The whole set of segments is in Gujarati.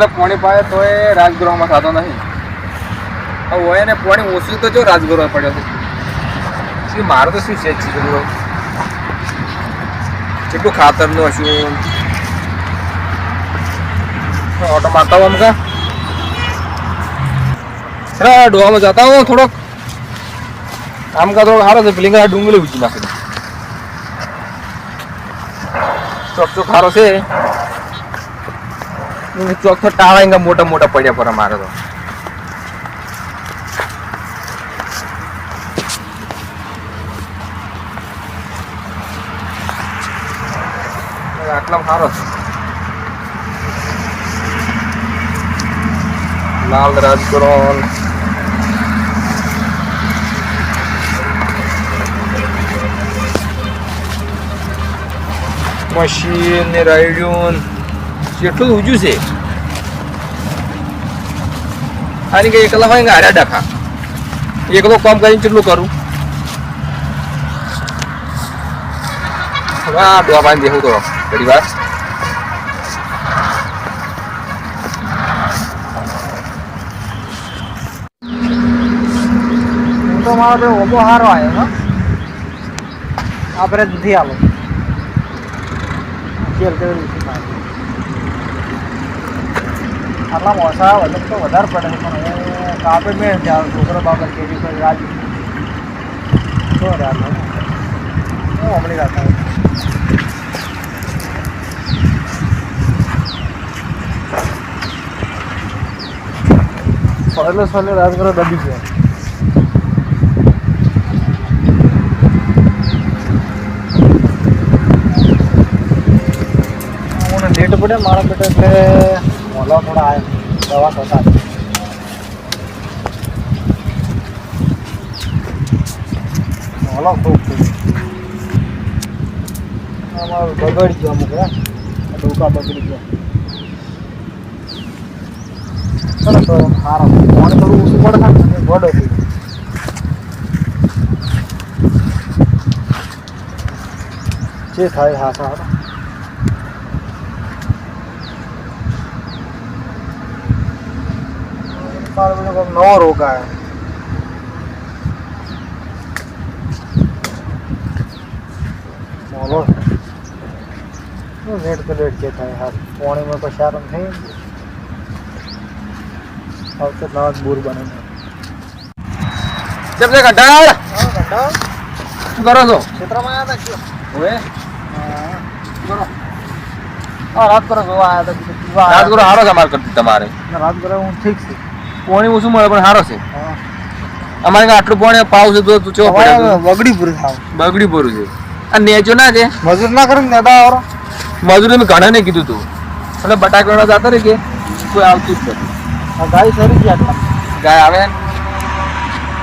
તો પોણી પાડે એ રાજગૃહમાં થતો નહીં. હોય ને પોણી ઓછું તો જો રાજગૃહ પડ્યો શું મારે તો શું છે ચીકડો કેટલું ખાતરનું હશું? ઓટો મારતા હોય અમકા ડોહામાં જતા હો થોડોક. આમ કા થોડોક સારો છે પેલી ડુંગળી ઉચી નાખી ચોક ચોક સારો છે. ચોક ટાળા ટાળા મોટા મોટા પડ્યા પર મારે તો. આટલા સારો લાલ રાજગુરણ મશીન ને રાયડ્યું કેટલું ઊંચું છે. આની કઈ એકલા હોય હાર્યા ડખા. એકલો કામ કરીને કેટલું કરું? આ ડોવા પાણી દેવું તો ઘડી વાર. તો મારો ઓબો સારો આવ્યો આપણે નથી આવો કેલ કેવી. આટલા મોસા વજન તો વધારે પડે છે પણ હવે કાપે મેં ત્યાં છોકરો બાપા કેરી પર રાજુ શું યાર હું હમણાં રાખતા સહેલો સહેલો રાજ કરો દબી ગયા મને લેટ પડે મારા બેટા એટલે મોલા થોડા આવે દવા થતા મોલો ખૂબ અમારું બગડી ગયો અમુક હે ડોકા બગડી ગયા ચલો તો સારો પાણી થોડું ઓછું પડે ને ગોડો થઈ ગયો. જે થાય હા સારો મારો બેટો કંઈક નવો રોગ આવ્યો મોલો નેટ તો લેટ જે થાય હા પાણીમાં પછી આરામ થઈ હવે તો નવા જ બૂર બને કેમ છે કંટાળ શું કરો છો ક્ષેત્રમાં આવ્યા હતા હવે કરો હા રાત કરો જોવા આવ્યા હતા કીધું પીવા આવ્યા રાજગુરુ સારો છે અમારે કરતી તમારે હતા. રાત કરો હું ઠીક છે પોણી ઓછું મળે પણ સારો છે. અમારે આટલું પોણી પાવ છે તો તું ચો હવે પૂરું થાવ બગડી પૂરું છે. આ નેચો ના છે? મજૂર ના કરે ને દાદા મજૂરી મેં ઘણા ને કીધું તું. એટલે બટાકા જતા રહી કે? કોઈ આવતું જ નથી. આ ગાય સરી ગયા આટલા ગાય આવે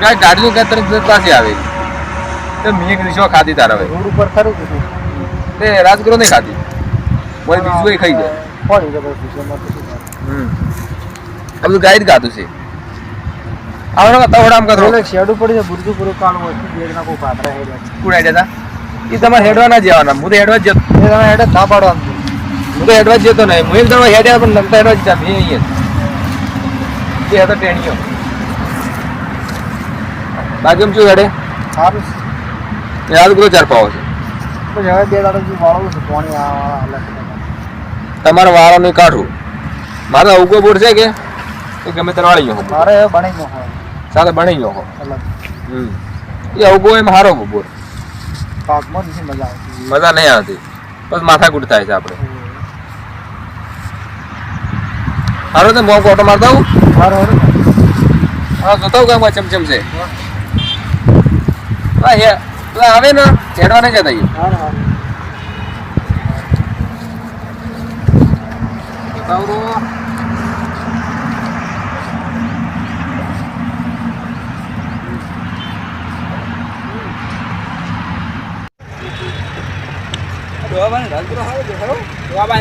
ગાય ગાડી ગાય તરત પાછી આવે. તો મેં એક રીસો ખાધી તારા હવે? રોડ ઉપર ખરું કીધું. તે રાજગીરો નહીં ખાધી. બોલ બીજું એ ખાઈ જાય પણ. હમ. આ બધું ગાય જ ખાધું છે. આવડો કા તવડા આમ કરો પેલે શેડું પડી છે બુરજુ પૂરું કાળો હોય બેગ ના કોઈ પાત્ર હેડે કુડા હતા એ તમારે હેડવા ના જવાના. હું તો હેડવા જ જતો. તમે હેડે થા પાડવા હું તો હેડવા જ જતો નહીં. હું દડો હેડ્યા પણ નમતા હેડવા જ જા મેં અહીંયા જે. હતો ટેણીઓ બાકી શું હેડે? સારું છે. કરો ચાર પાવો છે? તમારે વાળો નહીં કાઢવું. મારે ઉગો બોર છે કે? તો ગમે ત્યારે વાળી ગયો મારે બનાવી બની ન હોય. સાથે બની ગયો અલગ. હમ. એ ઉગો એમ હારો બોર પાકમાં નથી મજા આવતી. મજા નહીં આવતી. બસ માથાકૂટ થાય છે આપણે હારો તો મોં ઓટો મારતા હું હારો હારો. હા જોતા હું કામ ચમચમ છે. હા. હે આવે ને ચેડવા નહીં જતા હારે હારે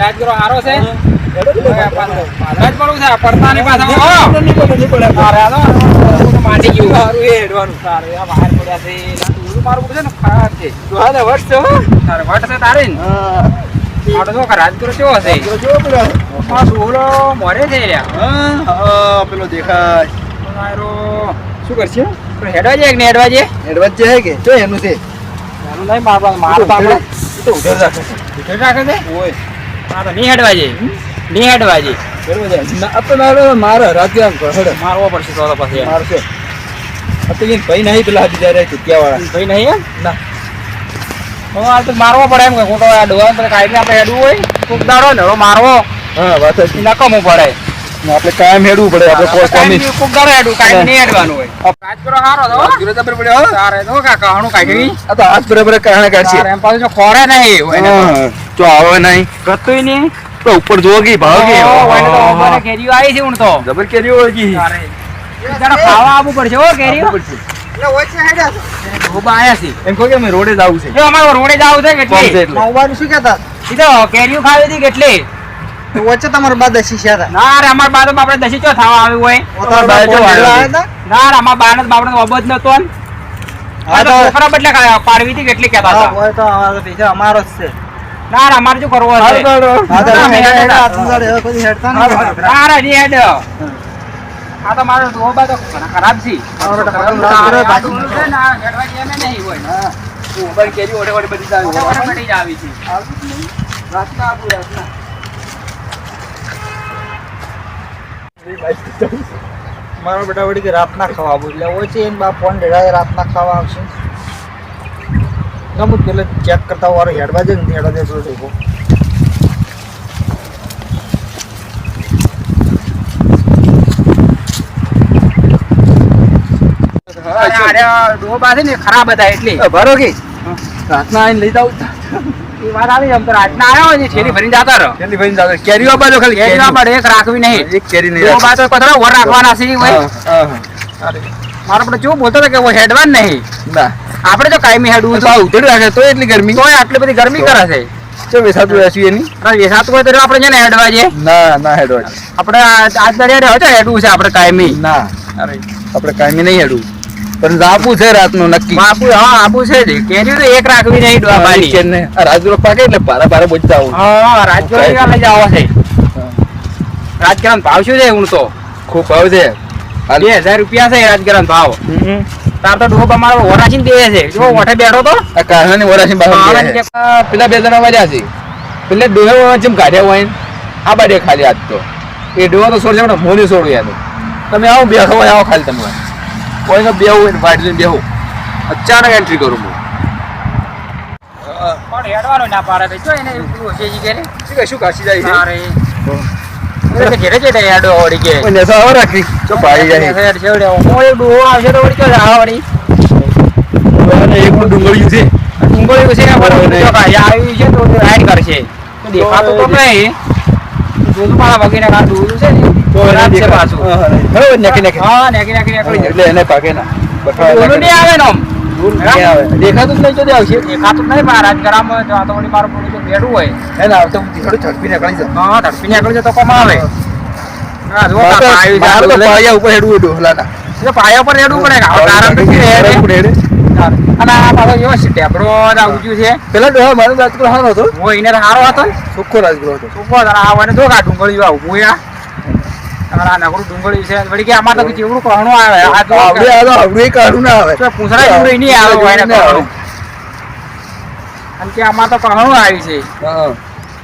રાજગુરો હારો છે. માટી ગયું. સારું એ હેડવાનું. સારું આ બહાર પડ્યા છે. ના તો મારવું પડશે ને? ખરાબ છે. તારે વટ છે તારે ને? આ તો રાજગુરુ કેવો હશે ડોહલો મોરે છે પેલો દેખાય. મારો શું કરશે? હેડવા જાય કે નહીં હેડવા જાય એડવાન્સ છે કે? એનું છે. એનું નહીં માર પાસે માર તો ઉધેડ- રાખે છે? રાખે છે ઓય. હા તો નહીં હેડવા જાય નહીં બરોબર છે. ના આ તો મારો મારો હડે. મારવો પડશે તો પછી. મારશે. તો ભાઈ નહીં પેલા બીજા રહે ચૂક્યા વાળા ભાઈ નહીં એમ? ના. આ તો મારવો પડે એમ કે ખોટો આ પછી કાઢીને આપણે હેડવું હોય. કોક દાડો ને મારવો. હા વાત નકમું પડે આપણે કાયમ હેડવું પડે આપણે કોઈ કોમી કાંઈ કોક દાડો હેડવું કાંઈ નહીં હેડવાનું હોય. રાજગુરુ હારો તો. રાજગુરો જબર પડ્યો સારે તારે તો કાકા હણું કાઢી આ તો આજ બરાબર કારણે કાઢશે તારે એમ પાછો ખોરે નહીં એને તો. જો આવે નહીં. ગતુંય નહીં. તો ઉપર જોવો કે ભાવ કે તો અમારે કેરીઓ આવી છે ઉણ તો. જબર કેરીઓ હોય જી સારે જરા ખાવા આવું પડશે હો કેરીઓ. આવવું પડશે. ઊભા આયા છે. એમ કહો કે અમે રોડે જ આવું છે. જો અમારે રોડે જાવું છે કોમ છે કેટલી એટલે. શું કહેતા? ઈ તો કેરીઓ ખાવી હતી કેટલી? વચ્ચે તમારા બા દસી છે ના રે અમાર બા તો બાપડે દસી ચો થાવા આવી હોય? તમાર બા જો આવ્યા? ના રે અમાર બાને બાપડે અબજ નતો ને આ તો- બદલે કા- પાડવી હતી કેટલી કહેતા હતા. હોય તો અમારો તો પૈસા અમારો જ છે. ના રે અમાર જો કરવો છે હા, તો ના, અમે હેડ ગાડી, હવે કોઈ હેડતા ના રે ની હેડ. આ તો મારો ડોબા તો ખરાબ છે. અમારો તો પગમ ના, આ ને, હેડવા જેમ એ નહીં હોય. હા. ઉભારી કેરી ઓડે ઓઢે બધી આવી છે રાતના આપું, રાતના. મારો બેટા વળી કે રાતના ખાવા આવું. એટલે ઓછી એને બા ફોન રેડાય રાતના ખાવા આવશે. ગમું પેલે ચેક કરતા વારો હેડવા જાય ને હેડવા જાય ટેકો ખરાબ હતા એટલે. ભરો કે? રાતના આવીને લઈ જાવ એ વાત આવી એમ તો રાતના આવ્યા હોય ને થેલી ભરીને જતા રહો. કેરી ભાઈ જાવ કેરીઓ બાજુ ખાલી કેરીઓ કેરીઓ. એક રાખવી નહીં. એક કેરી નહીં ડોબા તો પથરા વર રાખવાના છે હા, હોય હા, હા. મારો આપણે કેવું બોલતો કે હેડવાન નહીં. ના. આપણે તો કાયમી હેડવું તો ઉતરી રાખે તો એટલી ગરમી. તોય આટલી બધી ગરમી કરે છે. ચો વેસાતું વેસ્યું એની. અને વેસાતું હોય તો આપણે છે ને હેડવા છે ના ના હેડવા આપણે આજ દરિયા રહ્યો છે હેડવું છે આપણે કાયમી. ના. આપણે કાયમી નહીં હેડવું. પણ આપું છે રાતનું નક્કી. આપું હા આપું છે જ. કેરી તો એક રાખવી નહીં ડોબાની છે ને રાજગુરો પાકે એટલે પારા પારા બોજતા આવું હા રાજકોટ લઈ જવા છે. રાજગરામ ભાવ શું છે હું તો ખૂબ ભાવ છે. બે હજાર રૂપિયા છે રાજગરામ ભાવ. તાર તો ડોબા અમારો ઓરાચીને દે છે. જો ઓઠે બેઠો તો. આ કારણાની વરાસી બહાર હા, ગયા છે. કે- આ પેલા બે જણા મજા છે. પેલે ડોહે જેમ કાઢ્યા હોય આ બાજુ ખાલી આજ તો. એ ડોહા તો છોડશે છે મોની છોડું યાદ તમે આવો બેઠો આવો ખાલી તમે કોઈને બેહવું હોય ને લઈને બેહું અચાનક એન્ટ્રી કરું હું પણ હેડવાનો ના પાડે તો જો એને એવું હશે જી ઘેરે. શું કે શું કાશી જાય છે તારે. એટલે ઘેરે જઈને હેડો વળી કે. કોઈ નેસો આવો રાખી ચો પાડી જાય હેડ છેવડે. હું એક ડોહો આવશે તો વળી ક્યાં જાવા અને એકલું ડુંગળિયું છે ડુંગળીયું છે, બરાબર બરાબર. નહીં. આવી છે તો તે કરશે. તો તો નહીં. જોતું મારા વગીને કાં ડોહલું છે ને, તો ખરાબ છે પાછું. હા, હા, નાખી નાખી હા, નેકી નેકી નીકળી. એટલે એને પાકે ના. ડોહલું નહીં આવે ને આમ. દેખાતું જ નહીં તો આવશે. દેખાતું જ નહીં પણ રાજગરામાં જો આ તો મારું થોડું જો બેઠું હોય. એને આવતા થોડું ઝડપી નીકળી જાય હા, ધડપી નીકળી જાય તો કોમ આવે. હા, જો પાયા ઉપર હેડવું ડોહલાના. પાયા હેડવું પડે કારણ. અને આ પાછો એવો છે ટેબડો જ છે. પેલા ડોહા મારો રાજગુરો હારો હતો હું એને સારો હતો ને. ચોખ્ખો હતો. શું કહો આવવાને જો આ ડુંગળી આ ઊભું યા આ. નકરું ડુંગળી છે. વળી કે આમાં તો કેવડું કહણું આવે. આ જો આવડે આ તો આવડું એ કાઢું ના આવે. પૂંછડા જેવડું નહીં આવે હોય ને ના આવે. કહણું. અને કે આમાં તો કહણું આવી છે.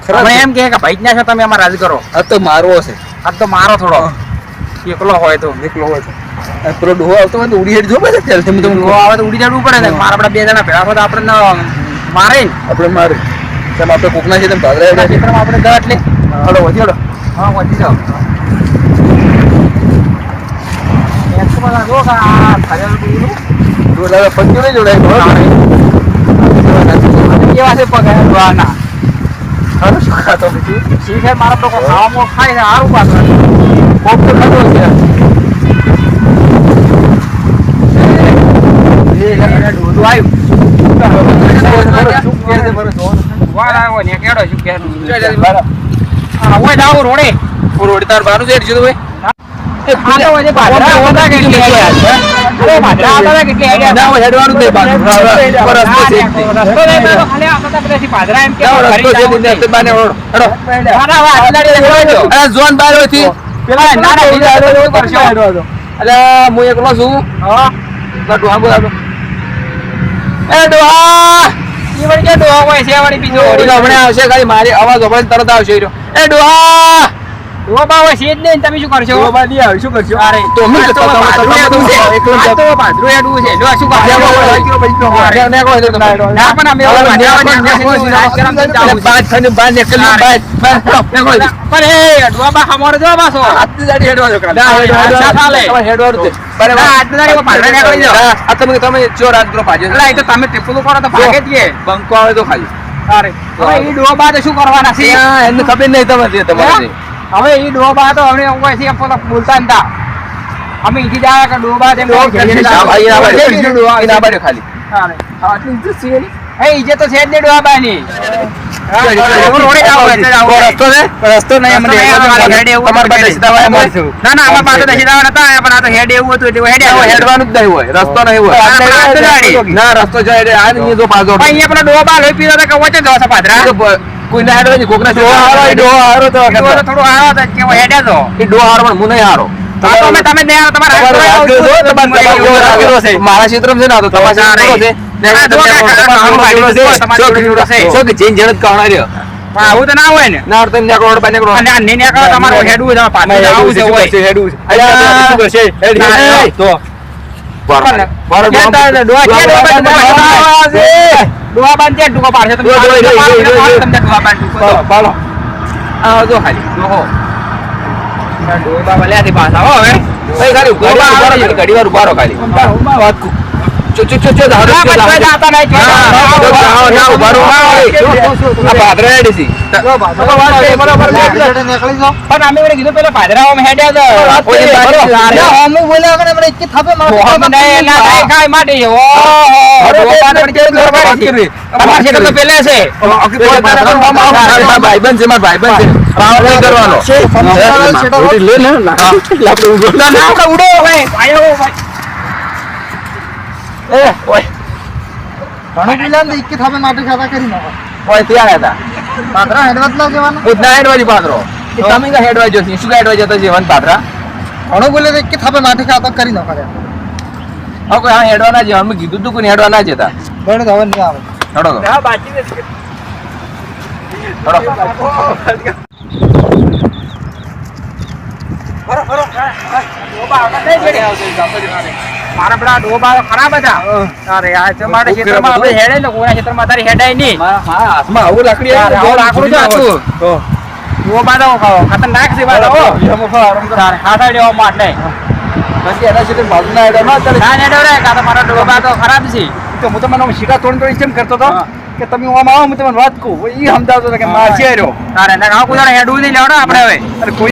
ખરા એમ કે ભાઈ જ ના છો તમે અમારા રાજ કરો. આ તો મારવો છે. આ તો મારો થોડો. એકલો હોય તો એકલો હોય તો. પેલો ડોહો આવતો હોય તો ઉડી હેડ જો બધા ત્યારથી હું તમને ડોહો આવે તો ઉડી જવું પડે ને. મારા આપણા બે જણા ભેળા હોય તો આપણે મારે આપણે મારે. તેમ આપણે કોકના છે તેમ ભાગરા છે. ક્ષેત્રમાં આપણે દસ એટલે. હડો વધી હડો હા વધી જાઓ. કેવા છે પગ? ના. ખાતો પછી સી છે મારા લોકો ખાવામાં ખાય છે સારું પાછું કોક તો ખાતો છે. રોડી. તાર બારું છે હેડ જો ભાઈ આ તો હજી પાદરા હતા કે એટલે હેડ્યા. અરે પાદરા હતા કે એટલે હેડ્યા. ના, હવે હેડવાનું જ નહીં પાછું. હવે રસ્તો છે જ નહીં. રસ્તો નહીં, તો ખાલી આ બધા પેલેથી પાદરા એમ કે ના, હવે રસ્તો છે જ નહીં. તે બાને હેડો. હેડો. ના, ના, હવે આટલા રે હેડવા દો. અરે, જોન બહાર હોયથી. પેલા ના, ના, બીજા હેડવા દો, કરશો. અરે, હું એકલો છું. ડોહા. એ ડોહા ઈ વળી કે ડોહા હોય છે, વળી બીજો હમણાં આવશે ખાલી મારી અવાજ સાંભળીને તરત આવશે એ ડોહા ડોહા બા હોય છે જ નહીં, તમે શું કરશો? અરે, તો અમે આ તો જતા હતા, પાદરું તમે હેડવું છે. એકલું જતા. તો પાદરું હેડવું છે. જો શું કરશો? ને- ને કહો એટલે તમે. ના, પણ અમે ને- ને- હેડવું. રાજકારણ તો ને- ચાલુ છે. બાદ થઈને બાદ અરે. બાદ. બાદ. ને કહો એટલે. પણ એ ડોહા બા હમારો જો પાછો. આજની દાડી હેડવા દો કાલે. ના, હેડવા દો. ચાલે. જ છે. બરાબર. ના, આજની દાડી પાદરા નીકળી જાઓ. હા, આ તમે તમે ચો રાજગૃહ ભાજ્યો છે. એટલે તો તમે ટીપું કરો તો ભાગે જ કે. બંકો આવે તો ખાલી અરે, હવે ઈ ડોહા તો શું કરવાના છે? એમને ખબર નહીં તમે તમારે હવે એ ડોબા તો હવે હોય બોલતા નતા. અમે ઈથી જ કે ડોબા તેમ આ ભાઈ આ બાજુ. એના બાજુ ખાલી. એ ઈજે તો છે જ ને ડોહા બાની રોડે જ આવો, એટલે જ આવો. રસ્તો છે? રસ્તો નહીં તો તો હોય રસ્તો નહીં હોય. રસ્તો ના રસ્તો જાય એટલે નહીં જો પાછો અહીંયા પેલા ડોહા બા પીધા હતા કે વચ્ચે જવા પાદરા. તો ના નહીં, કોકને હારો, ડો હારો તો તો થોડું હારો હતો કે હેડે તો એ ડો હારો પણ હું નહીં હારો તો. મારા ક્ષેત્રમાં છે ને તો તમારા છે. આવું તો ના હોય ને ના, તમે અને આ નીકળો તમારે હેડવું છે પાછું આવું છે હોય તો. તો. જો ખાલી ડોહો. ડોહા બા પાછા હવે. ઘડી વાર ઉભારો ખાલી. વાત ભાઈબંધ છે, મારા ભાઈબંધ છે. પાવર કરવાનો. લે ને, આપણે ઉડો ભાઈ. એ, ઓય, ઘણું બોલ્યા ને એકે થાપે માટી ખાતા કરી નાખો ઓય, ત્યાં હતા. પાદરા હેડવા ના જવાનું હું જ ના હેડવા જી પાદરો. એ તમે ક્યાં હેડવા જો? શું કાં હેડવા જતા જીવન? ઘણું બોલે તો એકે થાપે માટી ખાતા કરી નાખો કોઈ હા હેડવા ના જવાનું. મેં કીધું તું કોઈ હેડવા ના જતા. બને હવે નહીં આવે હેડો તો. હા, બાકી નથી. હેડો. મારા પેલા ડોબા ખરાબ હતા. અરે આ તમારા ક્ષેત્રમાં આપણે હેડે ને કોઈના ક્ષેત્રમાં તારી હેડાય નહીં. મારા હાથમાં આવું લાકડી આવું લાકડું છે આખું. તો. ડોબા તો ખતરનાક છે બાળકો. એમાં ખા, આરામ કર. તારે હાથ અડ્યો માટે પછી એના ક્ષેત્રે બાજુના હેડામાં ના રે કાં તો મારા ડોબા તો ખરાબ છે. તો હું તમને શીખા તોડ તોડી કેમ કરતો હતો કે તમે આમ આવો હું તમને વાત કહું. એ સમજાવતો કે માર છે રહ્યો. તારે ના કુદારે હેડવું નહીં લેવડો આપણે હવે. કોઈ